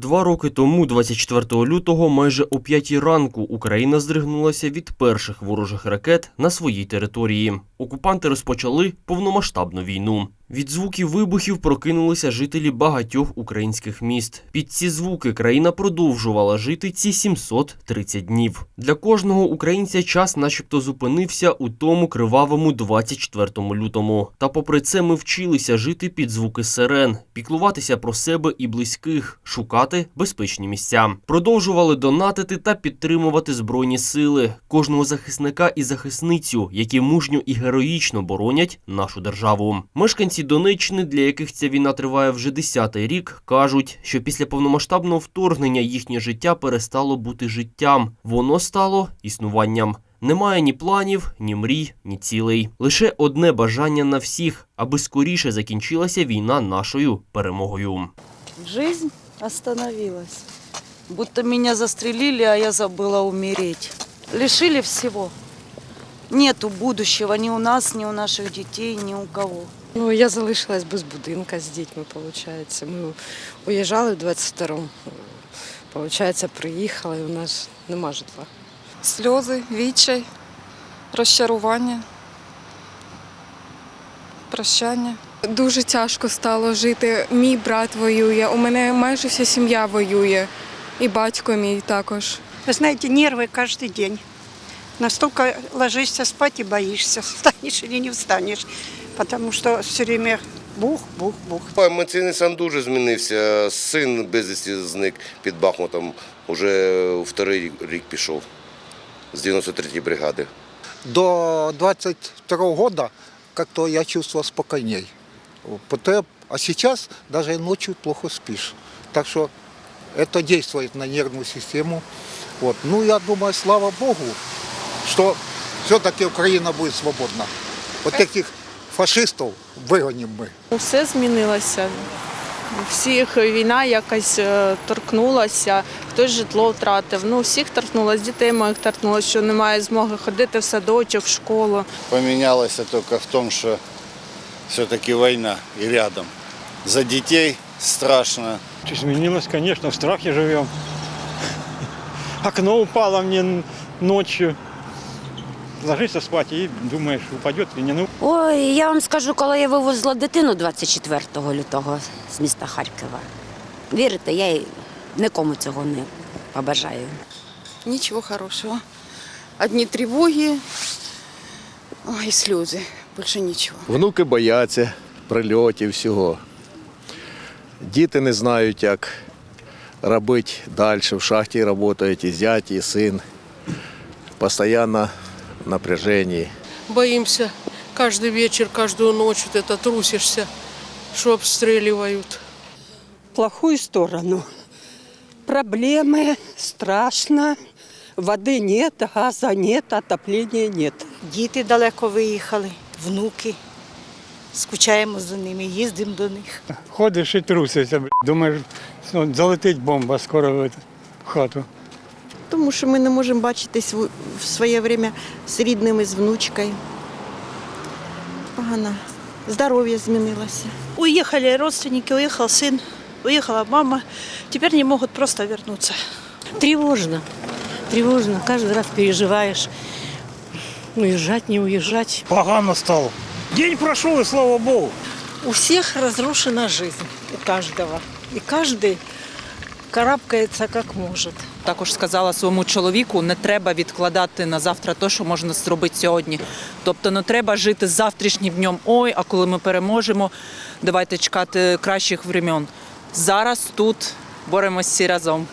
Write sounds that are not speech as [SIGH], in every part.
Два роки тому, 24 лютого, майже о п'ятій ранку, Україна здригнулася від перших ворожих ракет на своїй території. Окупанти розпочали повномасштабну війну. Від звуків вибухів прокинулися жителі багатьох українських міст. Під ці звуки країна продовжувала жити ці 730 днів. Для кожного українця час, начебто, зупинився у тому кривавому 24 лютому. Та попри це ми вчилися жити під звуки сирен, піклуватися про себе і близьких, шукати безпечні місця. Продовжували донатити та підтримувати збройні сили, кожного захисника і захисницю, які мужньо і героїчно боронять нашу державу. Мешканці Донеччини, для яких ця війна триває вже десятий рік, кажуть, що після повномасштабного вторгнення їхнє життя перестало бути життям, воно стало існуванням. Немає ні планів, ні мрій, ні цілей. Лише одне бажання на всіх, аби скоріше закінчилася війна нашою перемогою. Жизнь остановилась. Будто меня застрелили, а я забыла умереть. Лишили всего. Нету будущего ни у нас, ни у наших детей, ни у кого. Ну, я залишилась без будинка з дітьми, виходить. Ми уїжджали в 22-му. Получається, приїхали, і у нас нема житла. сльози, відчай, розчарування, прощання. Дуже тяжко стало жити. Мій брат воює, у мене майже вся сім'я воює, і батько мій також. Вы знаете, нервы каждый день. Настолько ложишься спать и боишься, [LAUGHS] встанешь или не встанешь. Потому что все время бух, бух, бух. Емоційний стан дуже змінився. Син безвісті зник під Бахмутом. Уже вторий рік пішов з 93-ї бригади. До 22 года как-то я чувствовал спокойней. А сейчас даже и ночью плохо спишь. Так что это действует на нервную систему. Вот. Ну, я думаю, слава Богу, что все-таки Украина будет свободна. Вот таких фашистов выгоним мы. Все змінилося. Всіх війна якось е, торкнулася, хтось житло втратив. Ну, всіх торкнулося, дітей моїх торкнулося, що немає змоги ходити в садочок, в школу. Поменялось только в том, что все-таки война и рядом. За детей страшно. Изменилось, конечно, в страхе живем. Окно упало мне н- ночью. Ложишься спать и думаешь, упадет или не. Ну, Ой, я вам скажу, коли я вивозила дитину 24 лютого з міста Харкова. Вірите, я нікому цього не побажаю. Нічого хорошого. Одні тривоги ой, і сльози. Більше нічого. Внуки бояться прильотів всього. Діти не знають, як робити далі. В шахті працюють і зять, і син. Постоянно в напряженні. Боимся каждый вечер, каждую ночь вот это трусишься, что обстреливают. плохую сторону. Проблемы, страшно. Воды нет, газа нет, отопления нет. Діти далеко виїхали, внуки. Скучаємо за ними, їздимо до них. ходиш і трусишся. б***ь. Думаєш, ну, залетить бомба скоро в, эту- в хату. Тому що ми не можемо бачитись в, в своє время з рідними, з внучкою. Погано. Здоров'я змінилося. Уехали родственники, уехал сын, уехала мама. Теперь не могут просто вернуться. Тревожно. Тревожно. Каждый раз переживаешь. Уезжать, не уезжать. Погано стало. День пройшов, і слава Богу. У всіх розрушена жизнь, у кожного. І кожен карабкається як може. Також сказала своєму чоловіку, не треба відкладати на завтра те, що можна зробити сьогодні. Тобто не треба жити завтрашнім днем. Ой, а коли ми переможемо, давайте чекати кращих времен. Зараз тут боремося всі разом.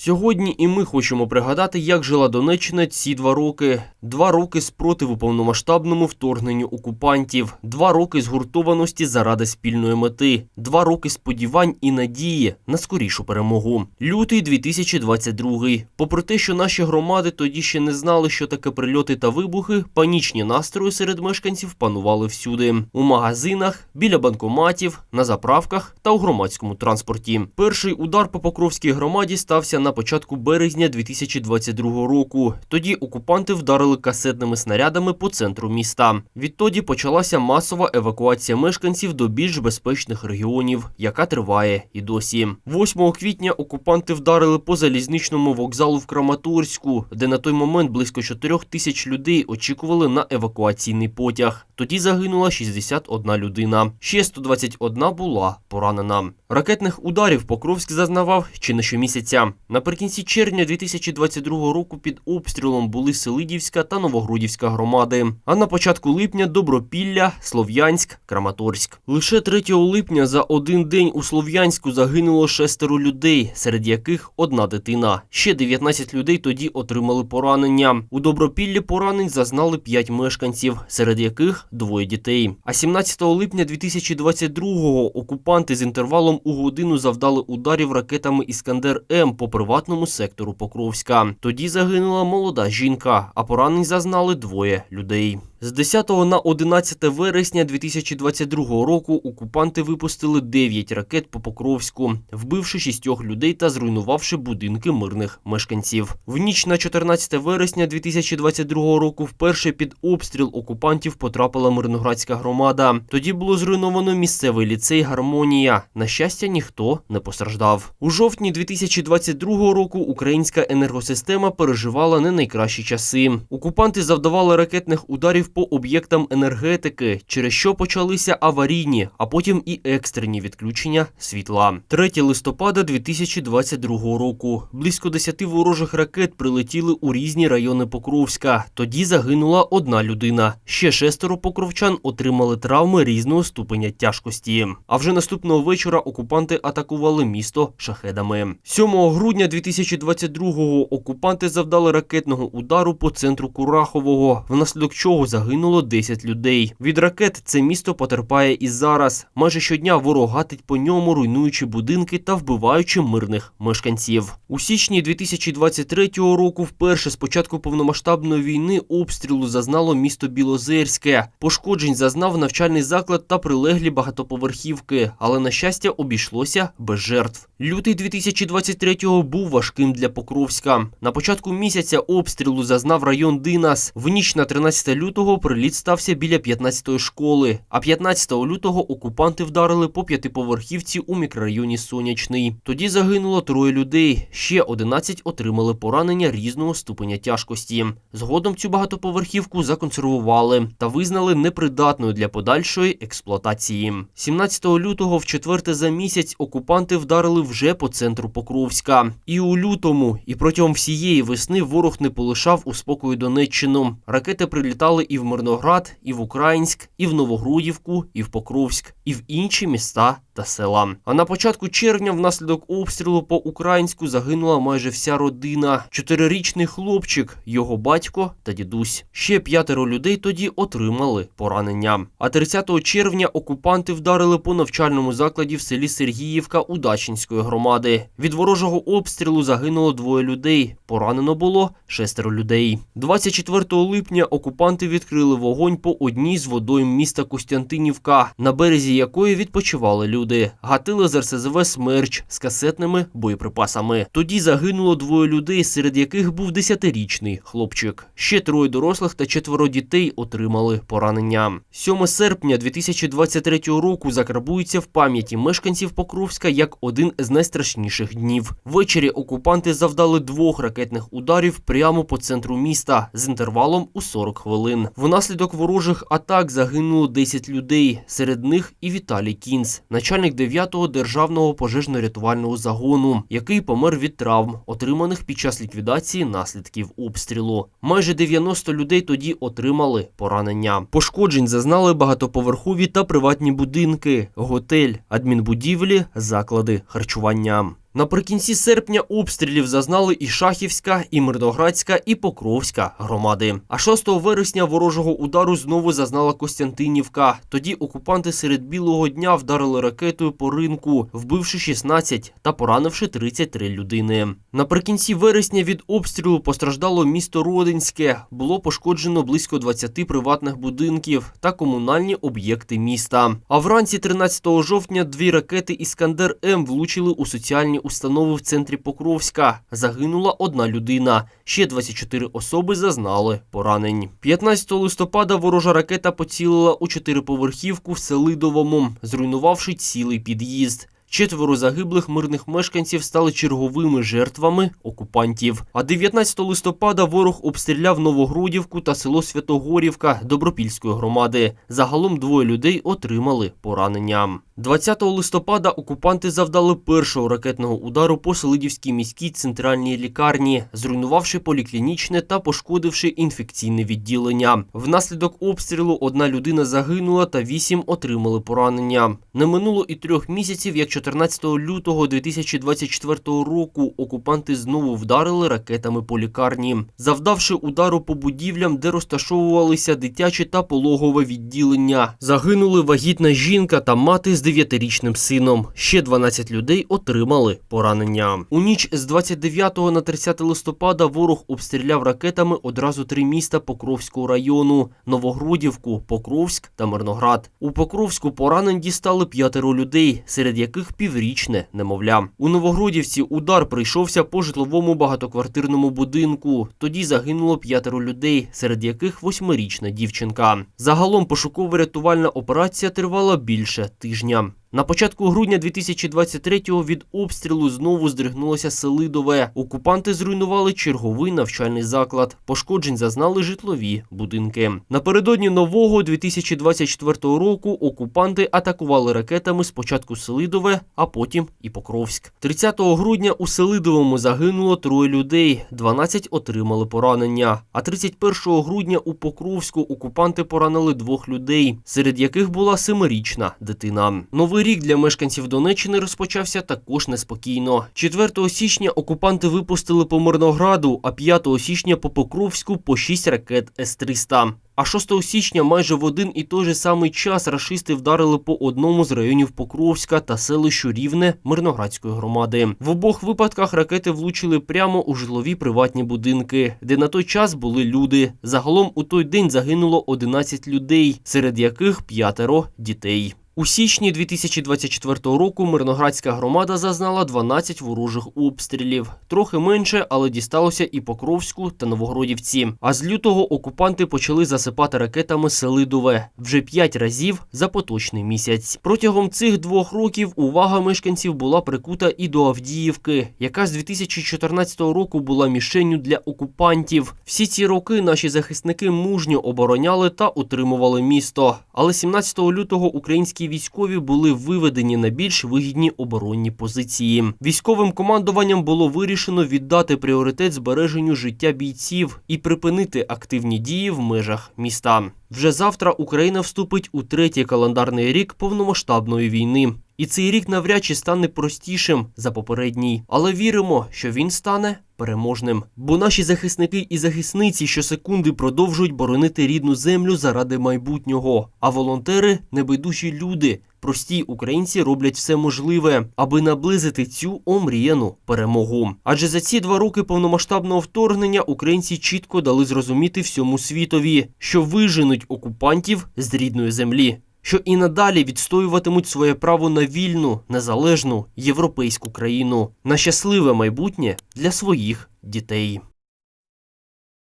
Сьогодні і ми хочемо пригадати, як жила Донеччина ці два роки. Два роки спротиву повномасштабному вторгненню окупантів, два роки згуртованості заради спільної мети, два роки сподівань і надії на скорішу перемогу. Лютий 2022. Попри те, що наші громади тоді ще не знали, що таке прильоти та вибухи, панічні настрої серед мешканців панували всюди: у магазинах, біля банкоматів, на заправках та у громадському транспорті. Перший удар по Покровській громаді стався на на початку березня 2022 року. Тоді окупанти вдарили касетними снарядами по центру міста. Відтоді почалася масова евакуація мешканців до більш безпечних регіонів, яка триває і досі. 8 квітня окупанти вдарили по залізничному вокзалу в Краматорську, де на той момент близько 4 тисяч людей очікували на евакуаційний потяг. Тоді загинула 61 людина. Ще 121 була поранена. Ракетних ударів Покровськ зазнавав чи не щомісяця. Наприкінці червня 2022 року під обстрілом були Селидівська та Новогрудівська громади. А на початку липня Добропілля, Слов'янськ, Краматорськ. Лише 3 липня за один день у Слов'янську загинуло шестеро людей, серед яких одна дитина. Ще 19 людей тоді отримали поранення. У Добропіллі поранень зазнали 5 мешканців, серед яких двоє дітей. А 17 липня 2022-го окупанти з інтервалом у годину завдали ударів ракетами Іскандер М по приватному сектору Покровська. Тоді загинула молода жінка, а поранень зазнали двоє людей. З 10 на 11 вересня 2022 року окупанти випустили 9 ракет по Покровську, вбивши шістьох людей та зруйнувавши будинки мирних мешканців. В ніч на 14 вересня 2022 року вперше під обстріл окупантів потрапила мирноградська громада. Тоді було зруйновано місцевий ліцей Гармонія. На щастя, ніхто не постраждав. У жовтні 2022 року українська енергосистема переживала не найкращі часи. Окупанти завдавали ракетних ударів по об'єктам енергетики, через що почалися аварійні, а потім і екстрені відключення світла. 3 листопада 2022 року. Близько 10 ворожих ракет прилетіли у різні райони Покровська. Тоді загинула одна людина. Ще шестеро покровчан отримали травми різного ступеня тяжкості. А вже наступного вечора окупанти атакували місто шахедами. 7 грудня 2022-го окупанти завдали ракетного удару по центру Курахового, внаслідок чого загинуло 10 людей. Від ракет це місто потерпає і зараз. Майже щодня ворог гатить по ньому, руйнуючи будинки та вбиваючи мирних мешканців. У січні 2023 року, вперше з початку повномасштабної війни, обстрілу зазнало місто Білозерське. Пошкоджень зазнав навчальний заклад та прилеглі багатоповерхівки, але на щастя обійшлося без жертв. Лютий 2023-го був важким для Покровська. На початку місяця обстрілу зазнав район Динас. В ніч на 13 лютого приліт стався біля 15-ї школи, а 15 лютого окупанти вдарили по п'ятиповерхівці у мікрорайоні Сонячний. Тоді загинуло троє людей, ще 11 отримали поранення різного ступеня тяжкості. Згодом цю багатоповерхівку законсервували та визнали непридатною для подальшої експлуатації. 17 лютого, в четверте за місяць, окупанти вдарили вже по центру Покровська. І у лютому, і протягом всієї весни ворог не полишав у спокою Донеччину. Ракети прилітали і в Мирноград, і в Українськ, і в Новогрудівку, і в Покровськ, і в інші міста та села. А на початку червня, внаслідок обстрілу по українську, загинула майже вся родина. Чотирирічний хлопчик, його батько та дідусь. Ще п'ятеро людей тоді отримали поранення. А 30 червня окупанти вдарили по навчальному закладі в селі Сергіївка Удачинської громади. Від ворожого обстрілу загинуло двоє людей. Поранено було шестеро людей. 24 липня окупанти відкрили вогонь по одній з водойм міста Костянтинівка, на березі якої відпочивали люди. Гатили з РСЗВ смерч з касетними боєприпасами. Тоді загинуло двоє людей, серед яких був 10-річний хлопчик. Ще троє дорослих та четверо дітей отримали поранення. 7 серпня 2023 року закарбується в пам'яті мешканців Покровська як один з найстрашніших днів. Ввечері окупанти завдали двох ракетних ударів прямо по центру міста з інтервалом у 40 хвилин. Внаслідок ворожих атак загинуло 10 людей. Серед них і Віталій Кінц, начальник 9-го державного пожежно-рятувального загону, який помер від травм, отриманих під час ліквідації наслідків обстрілу. Майже 90 людей тоді отримали поранення. Пошкоджень зазнали багатоповерхові та приватні будинки, готель, адмінбудівлі, заклади харчування. Наприкінці серпня обстрілів зазнали і Шахівська, і Мирноградська, і Покровська громади. А 6 вересня ворожого удару знову зазнала Костянтинівка. Тоді окупанти серед білого дня вдарили ракетою по ринку, вбивши 16 та поранивши 33 людини. Наприкінці вересня від обстрілу постраждало місто Родинське. Було пошкоджено близько 20 приватних будинків та комунальні об'єкти міста. А вранці 13 жовтня дві ракети Іскандер М влучили у соціальні установи в центрі Покровська. Загинула одна людина. Ще 24 особи зазнали поранень. 15 листопада ворожа ракета поцілила у чотириповерхівку в Селидовому, зруйнувавши цілий під'їзд. Четверо загиблих мирних мешканців стали черговими жертвами окупантів. А 19 листопада ворог обстріляв Новогродівку та село Святогорівка Добропільської громади. Загалом двоє людей отримали поранення. 20 листопада окупанти завдали першого ракетного удару по Селидівській міській центральній лікарні, зруйнувавши поліклінічне та пошкодивши інфекційне відділення. Внаслідок обстрілу одна людина загинула та вісім отримали поранення. Не минуло і трьох місяців, як 14 лютого 2024 року окупанти знову вдарили ракетами по лікарні, завдавши удару по будівлям, де розташовувалися дитячі та пологове відділення. Загинули вагітна жінка та мати з 9-річним сином. Ще 12 людей отримали поранення. У ніч з 29 на 30 листопада ворог обстріляв ракетами одразу три міста Покровського району: Новогродівку, Покровськ та Мирноград. У Покровську поранень дістали п'ятеро людей, серед яких піврічне немовля. У Новогродівці удар прийшовся по житловому багатоквартирному будинку. Тоді загинуло п'ятеро людей, серед яких восьмирічна дівчинка. Загалом пошуково-рятувальна операція тривала більше тижня. На початку грудня 2023-го від обстрілу знову здригнулося Селидове. Окупанти зруйнували черговий навчальний заклад. Пошкоджень зазнали житлові будинки. Напередодні нового 2024 року окупанти атакували ракетами спочатку Селидове, а потім і Покровськ. 30 грудня у Селидовому загинуло троє людей, 12 отримали поранення. А 31 грудня у Покровську окупанти поранили двох людей, серед яких була семирічна дитина. Новий рік для мешканців Донеччини розпочався також неспокійно. 4 січня окупанти випустили по Мирнограду, а 5 січня по Покровську по 6 ракет С-300. А 6 січня майже в один і той же самий час рашисти вдарили по одному з районів Покровська та селищу Рівне Мирноградської громади. В обох випадках ракети влучили прямо у житлові приватні будинки, де на той час були люди. Загалом у той день загинуло 11 людей, серед яких п'ятеро дітей. У січні 2024 року Мирноградська громада зазнала 12 ворожих обстрілів. Трохи менше, але дісталося і Покровську та Новогродівці. А з лютого окупанти почали засипати ракетами Селидове вже 5 разів за поточний місяць. Протягом цих двох років увага мешканців була прикута і до Авдіївки, яка з 2014 року була мішенню для окупантів. Всі ці роки наші захисники мужньо обороняли та утримували місто. Але 17 лютого українські військові були виведені на більш вигідні оборонні позиції. Військовим командуванням було вирішено віддати пріоритет збереженню життя бійців і припинити активні дії в межах міста. Вже завтра Україна вступить у третій календарний рік повномасштабної війни. І цей рік навряд чи стане простішим за попередній, але віримо, що він стане переможним. Бо наші захисники і захисниці щосекунди продовжують боронити рідну землю заради майбутнього. А волонтери небайдужі люди. Прості українці роблять все можливе, аби наблизити цю омріяну перемогу. Адже за ці два роки повномасштабного вторгнення українці чітко дали зрозуміти всьому світові, що виженуть окупантів з рідної землі, що і надалі відстоюватимуть своє право на вільну, незалежну європейську країну, на щасливе майбутнє для своїх дітей.